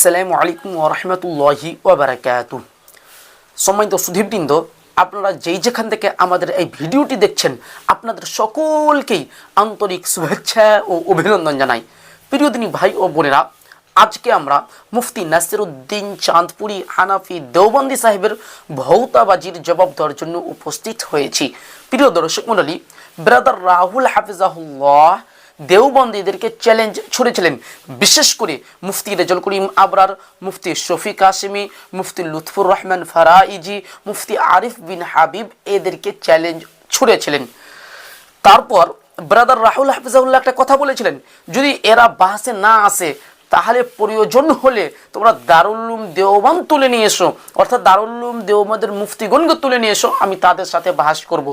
আসসালামু আলাইকুম ওরহমতুল্লাহি ওবরাকাতু সম্মানিত সুধীবৃন্দ আপনারা যেই যেখান থেকে আমাদের এই ভিডিওটি দেখছেন, আপনাদের সকলকেই আন্তরিক শুভেচ্ছা ও অভিনন্দন জানাই। প্রিয় দিনী ভাই ও বোনেরা, আজকে আমরা মুফতি নাসিরুদ্দিন চাঁদপুরি হানাফি দেওবন্দি সাহেবের ভৌতাবাজির জবাব দেওয়ার জন্য উপস্থিত হয়েছি। প্রিয় দর্শক মণ্ডলী, ব্রাদার রাহুল হাফিজাহুল্লাহ দেওবন্দীদেরকে চ্যালেঞ্জ ছুড়েছিলেন। বিশেষ করে মুফতি রেজল করিম আবরার, মুফতি শফিক কাসিমি, মুফতি লুৎফুর রহমান ফারাইজি, মুফতি আরিফ বিন হাবিব এদেরকে চ্যালেঞ্জ ছুড়েছিলেন। তারপর ব্রাদার রাহুল হাফিজাউল্লাহ একটা কথা বলেছিলেন, যদি এরা বাসে না আসে, তাহলে প্রয়োজন হলে তোমরা দারুল্লুম দেওবান তুলে নিয়ে এসো। অর্থাৎ দারুল্লুম দেওবাদের মুফতিগণকে তুলে নিয়ে এসো, আমি তাদের সাথে বাহাস করব।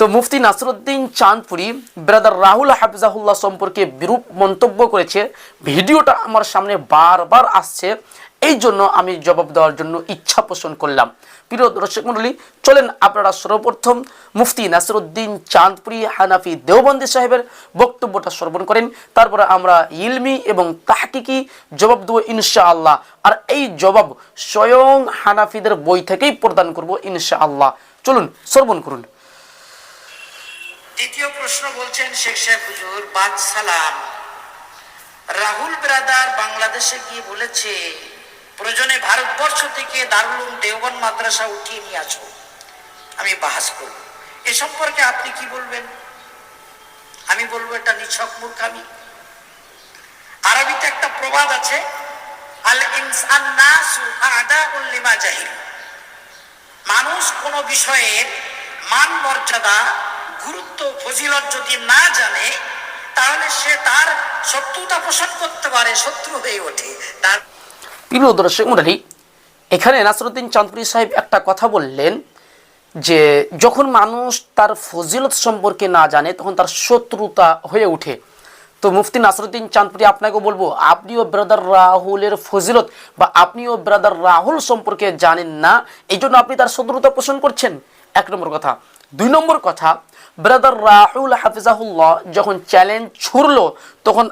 তো মুফতি নাসরুদ্দিন চাঁদপুরি ব্রাদার রাহুল হাফিজাহুল্লাহ সম্পর্কে বিরূপ মন্তব্য করেছে। ভিডিওটা আমার সামনে বারবার আসছে। এই জন্য আমি জবাব দেওয়ার জন্য ইচ্ছা পোষণ করলাম। প্রিয় দর্শক মণ্ডলী, চলেন আপনারা সর্বপ্রথম মুফতি নাসরুদ্দিন চাঁদপুরি হানাফি দেওবন্দি সাহেবের বক্তব্যটা শ্রবণ করেন। তারপরে আমরা ইলমি এবং তাহকিকি জবাব দেবো ইনশাআল্লাহ। আর এই জবাব স্বয়ং হানাফিদের বই থেকেই প্রদান করব ইনশাআল্লাহ। চলুন, শ্রবণ করুন। দ্বিতীয় প্রশ্ন বলছেন শেখ সাহেব, হুজুর, বাদ সালাম। রাহুল ব্রাদার বাংলাদেশে গিয়ে বলেছে, প্রয়োজনে ভারতবর্ষ থেকে দারুল দেওবন মাদ্রাসা উঠিয়ে নিয়ে আসো। আমি বাহাস করব। এ সম্পর্কে আপনি কি বলবেন? আমি বলব এটা নিছক মূর্খামি। আরবিতে একটা প্রবাদ আছে আল ইনসান নাসু আদাউল লিমা জাহিল। মানুষ কোন বিষয়ের মান মর্যাদা গুরুত্ব ফজিলত যদি না জানে, তাহলে সে তার শত্রুতা পোষণ করতে পারে, শত্রু হয়ে ওঠে। তার প্রিয় দর্শক মন্ডলী, এখানে নাসরুদ্দিন চাঁদপুরি সাহেব একটা কথা বললেন যে, যখন মানুষ তার ফজিলত সম্পর্কে না জানে, তখন তার শত্রুতা হয়ে ওঠে। তো মুফতি নাসরুদ্দিন চাঁদপুরি, আপনাকে বলব, আপনিও ব্রাদার রাহুলের ফজিলত বা আপনিও ব্রাদার রাহুল সম্পর্কে জানেন না, এই জন্য আপনি তার শত্রুতা পোষণ করছেন? এক নম্বর কথা। দুই নম্বর কথা, ব্রাদার রাহুল হাফিজাহুল্লাহ যখন চ্যালেঞ্জ ছুড়লো, তখন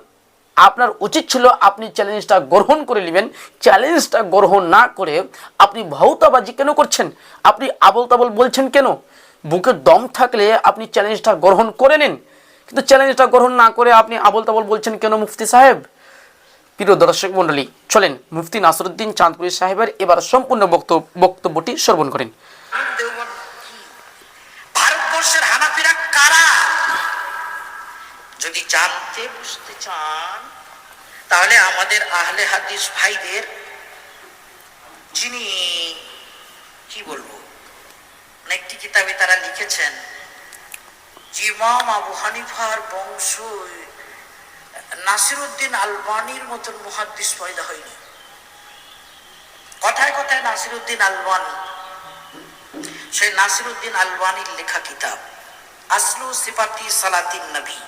আপনার উচিত ছিল আপনি চ্যালেঞ্জটা গ্রহণ করে নেবেন। চ্যালেঞ্জটা গ্রহণ না করে আপনি ভৌতাবাজি কেন করছেন? আপনি আবল তাবল বলছেন কেন? বুকে দম থাকলে আপনি চ্যালেঞ্জটা গ্রহণ করে নিন। কিন্তু চ্যালেঞ্জটা গ্রহণ না করে আপনি আবল তাবল বলছেন কেন মুফতি সাহেব? প্রিয় দর্শক মণ্ডলী, চলেন মুফতি নাসরুদ্দিন চাঁদপুরি সাহেবের এবার সম্পূর্ণ বক্তব্য, বক্তব্যটি শ্রবণ করেন দেওবন কি? ভারতবর্ষের হানাফিরা কারা যদি জানতে বুঝতে চান, তাহলে আমাদের আহলে হাদিস ভাইদের, যিনি, কি বলব মানে একটি কিতাবে তারা লিখেছেন, যে ইমাম আবু হানিফার বংশ, নাসিরুদ্দিন আলবানির মতন মুহাদ্দিস পয়দা হয়নি। কথায় কথায় নাসিরুদ্দিন আলবানি, সেই নাসিরুদ্দিন আলবানির লেখা কিতাব, আসলু সিফাতি সালাতিন নবী।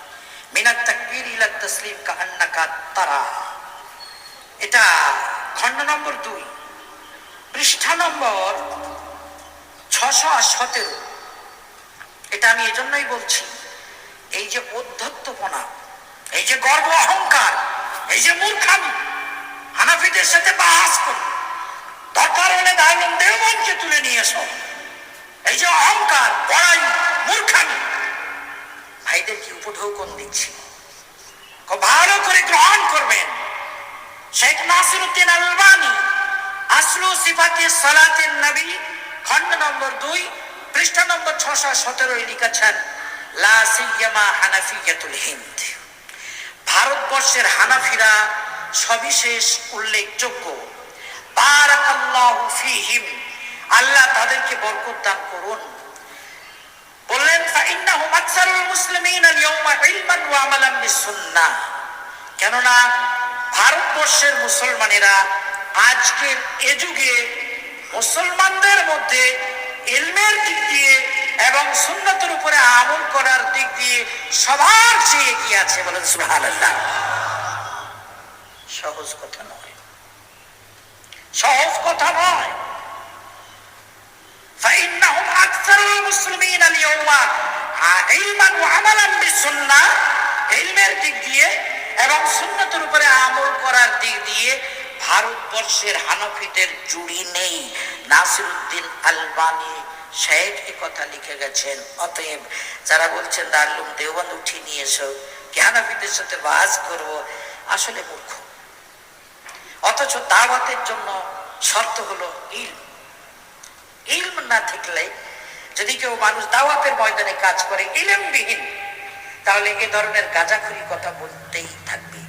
মিনাত তাকবীর ইলা তসলিম কা এটা খণ্ড নম্বর দুই। পৃষ্ঠা নম্বর ছশো আর এটা আমি এজন্যই বলছি, এই যে অধ্যত্বপনা এই যে গর্ব অহংকার, এই যে মূর্খামি, হানাফিদের সাথে বাহাস করি, দরকার হলে দারুণ দেওবনকে তুলে নিয়ে এসো। এই যে অহংকার, বড়াই, মূর্খামি ভাইদের কি উপঢৌকন দিচ্ছি। ভালো করে গ্রহণ করবেন। শেখ নাসিরুদ্দিন আলবানি আসলু সিফাতি সালাতিন নবী, খণ্ড নম্বর দুই, পৃষ্ঠা নম্বর ছশো সতেরোই লিখেছেন, লা সিয়ামা হানাফিয়াতুল হিন্দ। ভারতবর্ষের হানাফিরা সবিশেষ উল্লেখযোগ্য। বারাকাল্লাহু ফিহিম। আল্লাহ তাদেরকে বরকত দান করুন। বললেন ফাইন্নাহুম আকসারুল মুসলিমিন আল-ইয়াওমা ইলমান ওয়া আমালান কেননা ভারতবর্ষের মুসলমানেরা আজকের এ যুগে মুসলমানদের মধ্যে ইলমের দিক দিয়ে এবং সুন্নতের উপরে আমল করার দিক দিয়ে সবার চেয়ে এগিয়ে আছে বলেন সুবহানাল্লাহ। সহজ কথা নয়। সহজ কথা নয়। المسلمين اليوم علما وعملا بالسنة ইলমের দিক দিয়ে এবং সুন্নতের উপরে আমল করার দিক দিয়ে ভারতবর্ষের হানফিদের জুড়ি নেই নাসিরুদ্দিন আলবানি শেখ এ কথা লিখে গেছেন অতএব যারা বলছেন দারলুম দেওবন্দ উঠিয়ে নিয়ে এসো কি হানাফিদের সাথে বাস করবো আসলে মূর্খ অথচ দাওয়াতের জন্য শর্ত হলো ইলম ইলম না থাকলে যদি কেউ মানুষ দাওয়াতের ময়দানে কাজ করে, ইলমবিহীন, তাহলে এ ধরনের গাঁজাখুরি কথা বলতেই থাকবে।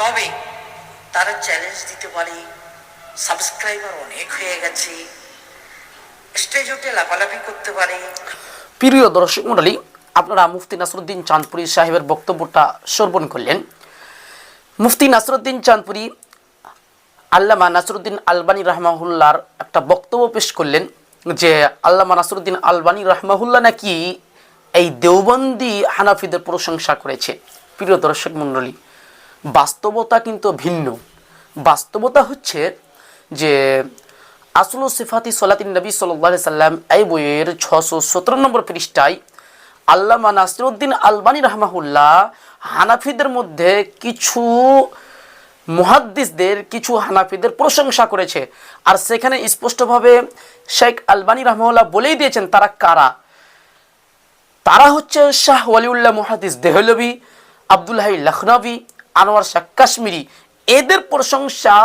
তবে তারা চ্যালেঞ্জ দিতে পারে সাবস্ক্রাইবার অনেক হয়ে গেছে। স্টেজ উঠে লাফালাফি করতে পারে। প্রিয় দর্শক মণ্ডলী, আপনারা মুফতি নাসরুদ্দিন চাঁদপুরি সাহেবের বক্তব্যটা শ্রবণ করলেন। মুফতি নাসরুদ্দিন চাঁদপুরি আল্লামা নাসরুদ্দিন আলবানী রহমাহুল্লার একটা বক্তব্য পেশ করলেন। যে আল্লামা নাসরুদ্দিন আলবানী রহমাহুল্লাহ নাকি এই দেওবন্দি হানাফিদের প্রশংসা করেছে। প্রিয় দর্শক মণ্ডলী, বাস্তবতা কিন্তু ভিন্ন। বাস্তবতা হচ্ছে যে আসল সিফাতি সলাতিন নবী সাল্লাহ সাল্লাম এই বইয়ের ছশো সতেরো নম্বর পৃষ্ঠায় আল্লামা নাসিরুদ্দিন আলবানী রহমাহুল্লাহ হানাফিদের মধ্যে কিছু মুহাদ্দিসদের কিছু হানাফিদের প্রশংসা করেছে। আর সেখানে স্পষ্টভাবে শেখ আলবানী রহমাউল্লাহ বলেই দিয়েছেন, তারা কারা? তারা হচ্ছে শাহ ওয়ালিউল্লাহ মুহাদিস দেহলবি আব্দুল হাই লখনবী আনোয়ার শাহ কাশ্মীরি। এদের প্রশংসা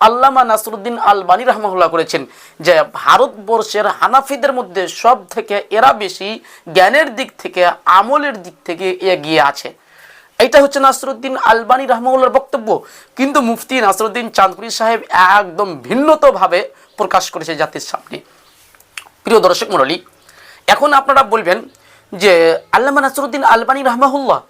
আল্লামা নাসরুদ্দিন আলবানী রহমাহুল্লাহ করেছেন যে ভারতবর্ষের হানাফিদের মধ্যে সব থেকে এরা বেশি জ্ঞানের দিক থেকে, আমলের দিক থেকে এগিয়ে আছে। এটা হচ্ছে নাসরুদ্দিন আলবানী রহমাউল্লার বক্তব্য। কিন্তু মুফতি নাসরুদ্দিন চাঁদপুরি সাহেব একদম ভিন্নতভাবে প্রকাশ করেছে জাতির সামনে। প্রিয় দর্শক মণ্ডলী, এখন আপনারা বলবেন যে আল্লামা নাসরুদ্দিন আলবানী রহমাহুল্লাহ,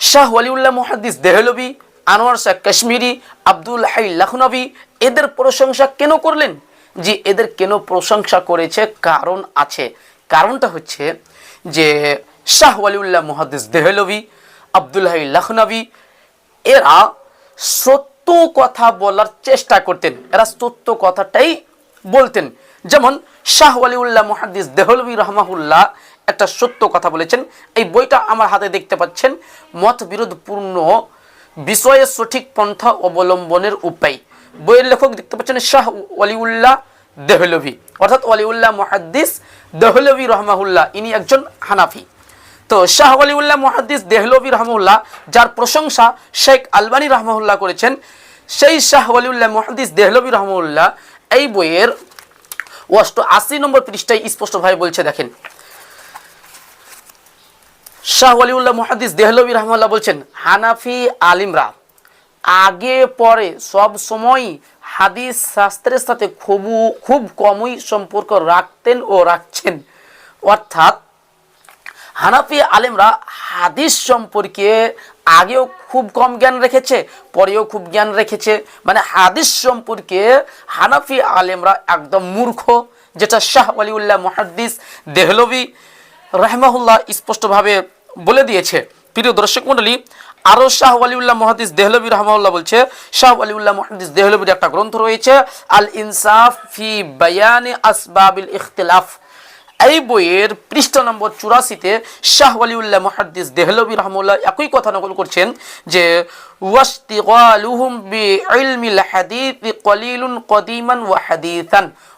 শাহ ওয়ালিউল্লাহ মুহাদ্দিস দেহলবি আনোয়ার শাহ কাশ্মীরি, আব্দুল হাই লখনবী, এদের প্রশংসা কেন করলেন? যে এদের কেন প্রশংসা করেছে? কারণ আছে। কারণটা হচ্ছে যে শাহ ওয়ালিউল্লাহ মুহাদ্দিস দেহলবি আব্দুল হাই লখনবী, এরা সত্য কথা বলার চেষ্টা করতেন। এরা সত্য কথাটাই বলতেন। যেমন শাহ ওয়ালিউল্লাহ মুহাদ্দিস দেহলবি রহমাহুল্লাহ একটা সত্য কথা বলেছেন। এই বইটা আমার হাতে দেখতে পাচ্ছেন। মত বিরোধপূর্ণ বিষয়ে সঠিক পন্থা অবলম্বনের উপায়। বইয়ের লেখক দেখতে পাচ্ছেন শাহ ওয়ালিউল্লাহ দেহলভি। অর্থাৎ ওয়ালিউল্লাহ মুহাদ্দিস দেহলভি রহমাহুল্লাহ, ইনি একজন হানাফি। তো শাহ ওয়ালিউল্লাহ মুহাদ্দিস দেহলভি রহমুল্লাহ যার প্রশংসা শেখ আলবানী রহমাহুল্লাহ করেছেন, সেই শাহ ওয়ালিউল্লাহ মুহাদ্দিস দেহলভি রহমুল্লাহ এই বইয়ের অষ্ট আশি নম্বর পৃষ্ঠায় স্পষ্টভাবে বলছে, দেখেন। শাহ আলিউল্লাহ মুহাদ্দিস দেহলভি রহমাল্লাহ বলছেন, হানাফি আলিমরা আগে পরে সব সময় হাদিস শাস্ত্রের সাথে খুব খুব কমই সম্পর্ক রাখতেন ও রাখছেন। অর্থাৎ হানাফি আলেমরা হাদিস সম্পর্কে আগেও খুব কম জ্ঞান রেখেছে, পরেও খুব জ্ঞান রেখেছে। মানে হাদিস সম্পর্কে হানাফি আলেমরা একদম মূর্খ, যেটা শাহ আলিউল্লাহ মহাদ্দিস দেহলভি রহমাহুল্লাহ স্পষ্টভাবে বলে দিয়েছে। প্রিয় দর্শক মণ্ডলী আরও শাহ ওয়ালিউল্লাহ মহাদিস দেহলবী রহমাউল্লাহ বলছে, শাহ আলিউল্লাহ মহাদিস দেহলবীর একটা গ্রন্থ রয়েছে আল ইনসাফ ফি বায়ানি আসবাবিল ইখতিলাফ। এই বইয়ের পৃষ্ঠ নম্বর চুরাশিতে শাহ ওয়ালিউল্লাহ মহাদ্দিস দেহলবী রহমুল্লাহ একই কথা নকল করছেন যে ওয়াস্তিগালুহুম বি ইলমিল হাদিস কলিলুন কদিমান ওয়া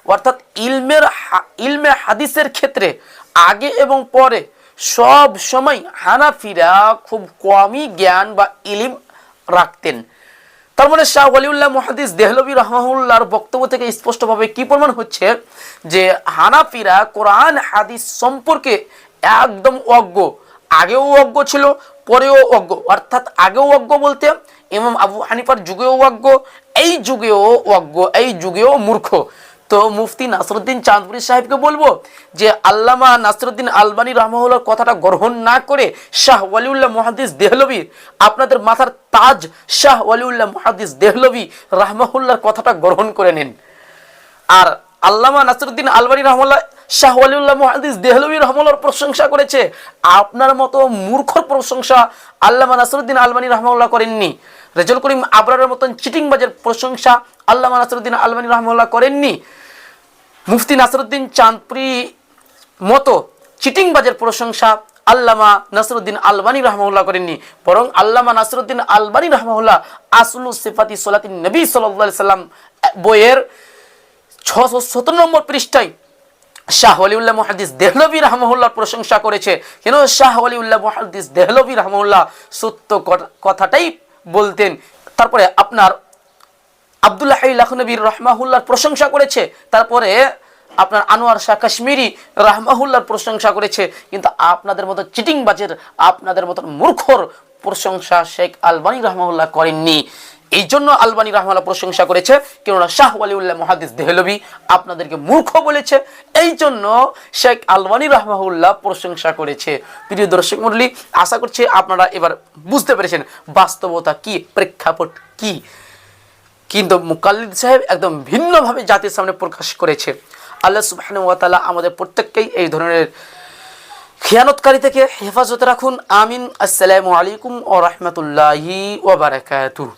অর্থাৎ ইলমের ইলমে হাদিসের ক্ষেত্রে আগে এবং পরে সব সময় হানাফিরা খুব কমই জ্ঞান বা ইলিম রাখতেন। তার মানে শাহ ওয়ালিউল্লাহ মুহাদ্দিস দেহলবী রহমাহুল্লাহর বক্তব্য থেকে স্পষ্টভাবে কি প্রমাণ হচ্ছে? যে হানাফিরা কোরআন, হাদিস সম্পর্কে একদম অজ্ঞ। আগেও অজ্ঞ ছিল, পরেও অজ্ঞ। অর্থাৎ আগেও অজ্ঞ বলতে ইমাম আবু হানিফার যুগেও অজ্ঞ, এই যুগেও অজ্ঞ, এই যুগেও মূর্খ। তো মুফতি নাসরুদ্দিন চাঁদপুরি সাহেবকে বলব যে আল্লামা নাসরুদ্দিন আলবানী রহমাহুল্লার কথাটা গ্রহণ না করে শাহ ওয়ালিউল্লাহ মহাদিস দেহলবি আপনাদের মাথার তাজ শাহ ওয়ালিউল্লাহ মহাদিস দেহলবি রাহমাহুল্লার কথাটা গ্রহণ করে নিন। আর আল্লামা নাসরুদ্দিন আলবানী রহমাল্লাহ শাহ ওয়ালিউল্লাহ মহাদিস দেহলবি রহমাল্লার প্রশংসা করেছে। আপনার মতো মূর্খর প্রশংসা আল্লামা নাসরুদ্দিন আলবানী রহমাল্লাহ করেননি। রেজল করিম আবরারের মতন চিটিংবাজের প্রশংসা আল্লামা নাসরুদ্দিন আলবানী রহমাল্লাহ করেননি। মুফতি নাসরুদ্দিন চাঁদপুরি মতো চিটিংবাজের প্রশংসা আল্লামা নাসরুদ্দিন আলবানী রহমাউল্লাহ করেননি, বরং আল্লামা নাসরুদ্দিন আলবানী রহমাউল্লাহ আসলু সিফাতি সোলাতিন নবী সাল্লাহ সাল্লাম বইয়ের ছশো সতেরো নম্বর পৃষ্ঠায় শাহ আলিউল্লাহ মুহাদ্দিস দেহলভি রহমহুল্লাহর প্রশংসা করেছে। কেন শাহ আলিউল্লাহ মুহাদ্দিস দেহলভি রহমহুল্লাহ সত্য কথাটাই বলতেন? তারপরে আপনার আবদুল্লাহ লাখনবীর রহমাহুল্লার প্রশংসা করেছে। তারপরে আপনার আনোয়ার শাহ কাশ্মীরি রহমাহুল্লার প্রশংসা করেছে। কিন্তু আপনাদের মতো চিটিংবাজের, আপনাদের মতো মূর্খর প্রশংসা শেখ আলবানী রহমাহুল্লাহ করেননি। এই জন্য আলবানী রহমাল্লাহ প্রশংসা করেছে। কেননা শাহ ওয়ালিউল্লাহ মহাদিস দেহলবি আপনাদেরকে মূর্খ বলেছে। এই জন্য শেখ আলবানী রহমাহুল্লাহ প্রশংসা করেছে। প্রিয় দর্শক মন্ডলী আশা করছি আপনারা এবার বুঝতে পেরেছেন বাস্তবতা কি, প্রেক্ষাপট কি। কিন্তু মুকাল্লিদ সাহেব একদম ভিন্নভাবে জাতির সামনে প্রকাশ করেছে। আল্লাহ সুবহানাহু ওয়া আমাদের প্রত্যেককেই এই ধরনের খেয়ানতকারী থেকে হেফাজতে রাখুন। আমিন। আসসালামু আলাইকুম ও রহমতুল্লাহি ওয়া বারাকাতুহু।